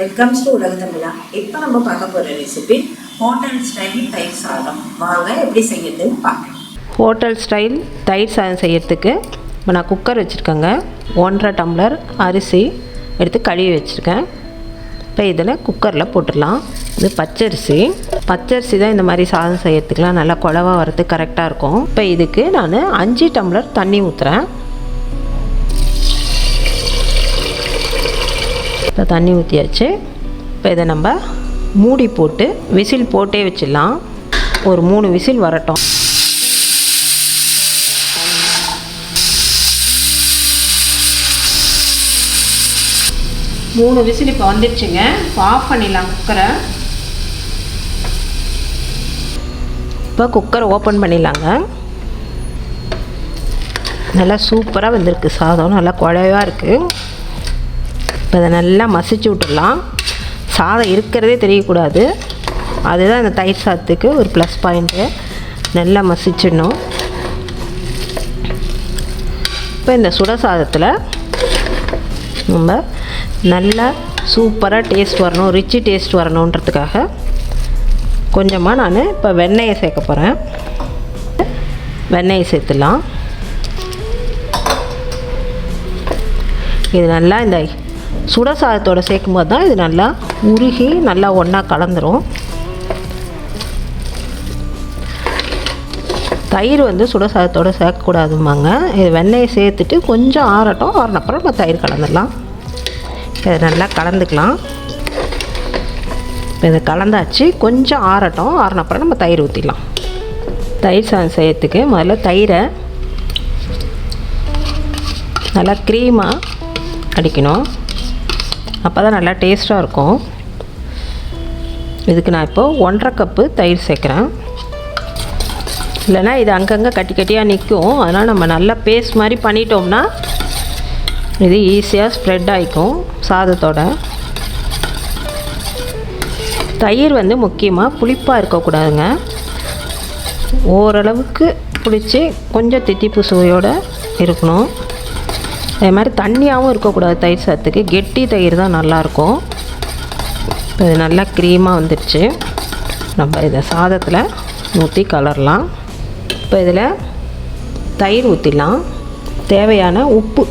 Welcome to உலக தமிழா இப்போ நம்ம பார்க்க போகிற ரெசிபி ஹோட்டல் ஸ்டைல் தயிர் சாதம். வாங்க எப்படி செய்யறதுன்னு பார்க்கலாம். ஹோட்டல் ஸ்டைல் தயிர் சாதம் செய்யறதுக்கு இப்போ நான் குக்கர் வச்சுருக்கேங்க. ஒன்றரை டம்ளர் அரிசி எடுத்து கழுவி வச்சுருக்கேன். இப்போ இதில் குக்கரில் போட்டுடலாம். இது பச்சரிசி. பச்சரிசி தான் இந்த மாதிரி சாதம் செய்யறதுக்குலாம் நல்லா குழவா வரது கரெக்டாக இருக்கும். இப்போ இதுக்கு நான் அஞ்சு டம்ளர் தண்ணி ஊற்றுறேன் இப்போ தண்ணி ஊற்றியாச்சு இப்போ இதை நம்ம மூடி போட்டு விசில் போட்டே வச்சிடலாம். ஒரு மூணு விசில் வரட்டும். மூணு விசில் இப்போ வந்துடுச்சுங்க. இப்போ ஆஃப் பண்ணிடலாம் குக்கரை. இப்போ குக்கரை ஓப்பன் பண்ணிடலாங்க. நல்லா சூப்பராக வந்திருக்கு. சாதம் நல்லா குழைவாக இருக்குது இப்போ அதை நல்லா மசிச்சு விட்டுடலாம். சாதம் இருக்கிறதே தெரியக்கூடாது. அதுதான் இந்த தயிர் சாதத்துக்கு ஒரு ப்ளஸ் பாயிண்ட்டு நல்லா மசிச்சிடணும். இப்போ இந்த சுட சாதத்தில் நம்ம நல்லா சூப்பராக டேஸ்ட் வரணும் ரிச்சு டேஸ்ட் வரணுன்றதுக்காக கொஞ்சமாக நான் இப்போ வெண்ணெயை சேர்க்க போகிறேன் வெண்ணெயை சேர்த்துலாம் இது நல்லா இந்த சுட சாதத்தோடு சேர்க்கும்போது தான் இது நல்லா உருகி நல்லா ஒன்றா கலந்துரும். தயிர் வந்து சுட சாதத்தோடு சேர்க்கக்கூடாதும்பாங்க. இது வெண்ணெயை சேர்த்துட்டு கொஞ்சம் ஆறட்டும். ஆறினப்புறம் நம்ம தயிர் கலந்துடலாம். இதை நல்லா கலந்துக்கலாம். இப்போ இதை கலந்தாச்சு கொஞ்சம் ஆறட்டும். ஆறினப்புறம் நம்ம தயிர் ஊற்றிடலாம் தயிர் சாதம் செய்யறதுக்கு முதல்ல தயிரை நல்லா க்ரீமாக அடிக்கணும். அப்போ தான் நல்லா டேஸ்ட்டாக இருக்கும். இதுக்கு நான் இப்போது ஒன்றரை கப்பு தயிர் சேர்க்குறேன். இல்லைன்னா இது அங்கங்கே கட்டி கட்டியாக நிற்கும் அதனால் நம்ம நல்லா பேஸ்ட் மாதிரி பண்ணிட்டோம்னா இது ஈஸியாக ஸ்ப்ரெட் ஆகிக்கும் சாதத்தோட. தயிர் வந்து முக்கியமாக புளிப்பாக இருக்கக்கூடாதுங்க. ஓரளவுக்கு பிடிச்சி கொஞ்சம் தித்திப்பு சுவையோடு இருக்கணும். அதே மாதிரி தண்ணியாகவும் இருக்கக்கூடாது தயிர் சாதத்துக்கு. கெட்டி தயிர் தான் நல்லாயிருக்கும். இப்போ இது நல்லா க்ரீமாக வந்துடுச்சு நம்ம இதை சாதத்தில் ஊற்றி கலரலாம். இப்போ இதில் தயிர் ஊற்றிடலாம் தேவையான உப்பு.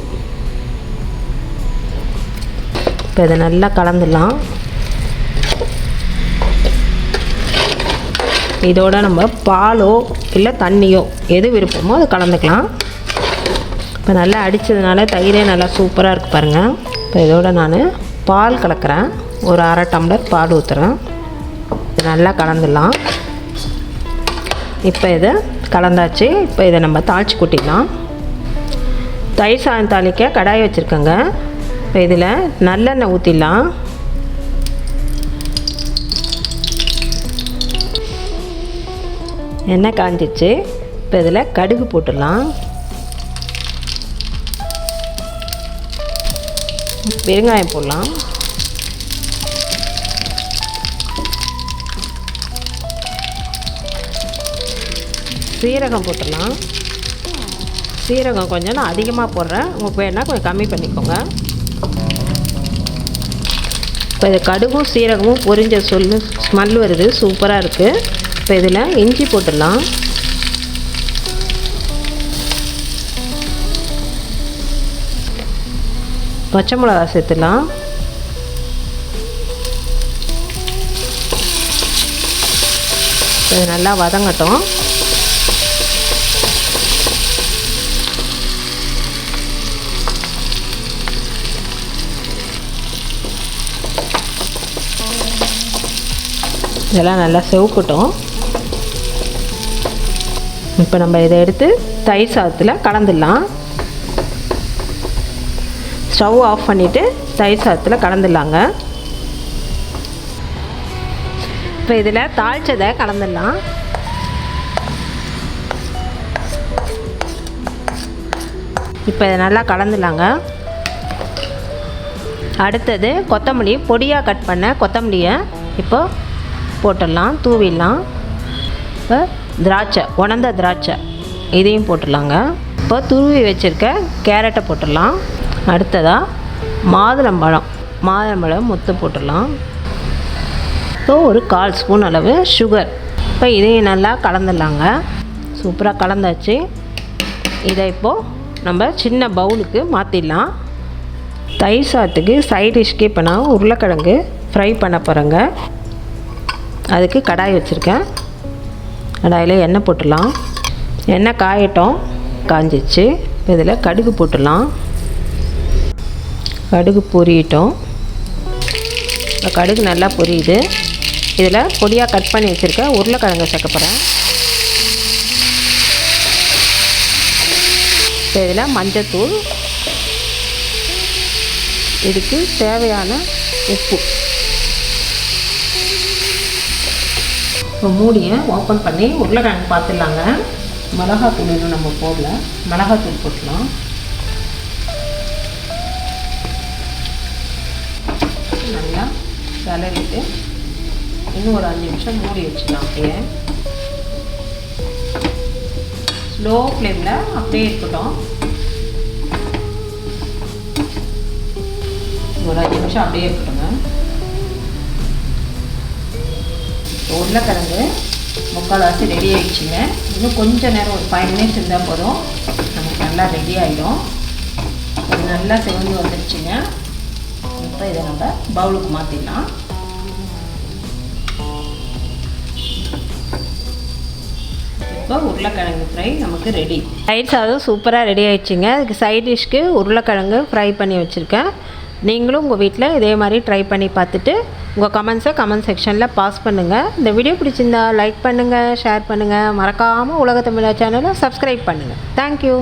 இப்போ இதை நல்லா கலந்துடலாம். இதோட நம்ம பாலோ இல்லை தண்ணியோ எது விருப்பமோ அதை கலந்துக்கலாம். இப்போ நல்லா அடித்ததுனால தயிரே நல்லா சூப்பராக இருக்குது பாருங்கள் இப்போ இதோட நான் பால் கலக்கிறேன். ஒரு அரை டம்ளர் பால் ஊற்றுறேன் இது நல்லா கலந்துடலாம். இப்போ இதை கலந்தாச்சு. இப்போ இதை நம்ம தாளித்து கொட்டிடலாம். தயிர் சாதம் தாளிக்க கடாய் வச்சுருக்கோங்க. இப்போ இதில் நல்லெண்ணெய் ஊற்றிடலாம் எண்ணெய் காஞ்சிச்சு. இப்போ இதில் கடுகு போட்டுடலாம். பெருங்காயம் போடலாம். சீரகம் போட்டுடலாம். சீரகம் கொஞ்சம் நான் அதிகமாக போடுறேன். உங்களுக்கு வேணால் கொஞ்சம் கம்மி பண்ணிக்கோங்க. இப்போ இது கடுகும் சீரகமும் பொரிஞ்ச சொல்லு ஸ்மெல் வருது. சூப்பராக இருக்குது இப்போ இதில் இஞ்சி போட்டுடலாம். பச்சை மிளகா சேர்த்துலாம் இது நல்லா வதங்கட்டும். இதெல்லாம் நல்லா செவுக்கட்டும். இப்போ நம்ம இதை எடுத்து தயிர் சாதத்தில் கலந்துடலாம். ஸ்டவ் ஆஃப் பண்ணிவிட்டு தயிர் சாதத்தில் கலந்துடலாங்க. இப்போ இதில் தாளித்ததை கலந்துடலாம். இப்போ இதை நல்லா கலந்துடலாங்க. அடுத்தது கொத்தமல்லி பொடியாக கட் பண்ண கொத்தமல்லியை இப்போ போட்டுடலாம் தூவிடலாம். இப்போ திராட்சை உணர்ந்த திராட்சை இதையும் போட்டுடலாங்க. இப்போ துருவி வச்சுருக்க கேரட்டை போட்டுடலாம். அடுத்ததாக மாதுளம்பழம். மாதுளம்பழம் முத்து போட்டுடலாம். ஸோ ஒரு கால் ஸ்பூன் அளவு சுகர் இப்போ இதையும் நல்லா கலந்துடலாங்க. சூப்பராக கலந்தாச்சு. இதை இப்போது நம்ம சின்ன பவுலுக்கு மாற்றிடலாம் தயிர் சாத்துக்கு சைட் டிஷ்க்கு இப்போ நான் உருளைக்கிழங்கு ஃப்ரை பண்ண போகிறேங்க அதுக்கு கடாய் வச்சுருக்கேன். கடாயில் எண்ணெய் போட்டுடலாம். எண்ணெய் காயட்டும். காஞ்சிச்சு. இதில் கடுகு போட்டுடலாம். கடுகு பொரியிட்டோம் இப்போ கடுகு நல்லா பொரியுது. இதில் பொடியாக கட் பண்ணி வச்சுருக்க உருளைக்கிழங்கு சேர்க்கப்படுறேன் இப்போ இதில் மஞ்சத்தூள் இதுக்கு தேவையான உப்பு. இப்போ மூடியை ஓப்பன் பண்ணி உருளைக்கிழங்கு பார்த்துடலாங்க. மிளகாத்தூள் இன்னும் நம்ம போடல. மிளகாத்தூள் போட்டுடலாம். கிளறிட்டு இன்னும் ஒரு அஞ்சு நிமிஷம் மூடி வச்சுக்கலாம் அப்படியே ஸ்லோ ஃப்ளேமில் அப்படியே இருக்கட்டும். ஒரு அஞ்சு நிமிஷம் அப்படியே இருக்கட்டுங்க. உருளைக்கிழங்கு முக்கால்வாசி ரெடி ஆகிடுச்சுங்க இன்னும் கொஞ்சம் நேரம் ஒரு ஃபைவ் மினிட்ஸ் இருந்தால் போதும். நமக்கு நல்லா ரெடி ஆகிடும் நல்லா செவந்து வந்துடுச்சுங்க. இதை நம்ம பவுலுக்கு மாற்றிடலாம் இப்போ உருளைக்கிழங்கு ஃப்ரை நமக்கு ரெடி தயிர் சாதம் சூப்பராக ரெடி ஆயிடுச்சுங்க. அதுக்கு சைட் டிஷ்க்கு உருளைக்கிழங்கு ஃப்ரை பண்ணி வச்சுருக்கேன். நீங்களும் உங்கள் வீட்டில் இதே மாதிரி ட்ரை பண்ணி பார்த்துட்டு உங்கள் கமெண்ட்ஸை கமெண்ட் செக்ஷனில் பாஸ் பண்ணுங்கள் இந்த வீடியோ பிடிச்சிருந்தா லைக் பண்ணுங்கள் ஷேர் பண்ணுங்கள் மறக்காமல் உலக தமிழா சேனலை சப்ஸ்கிரைப் பண்ணுங்கள் தேங்க்யூ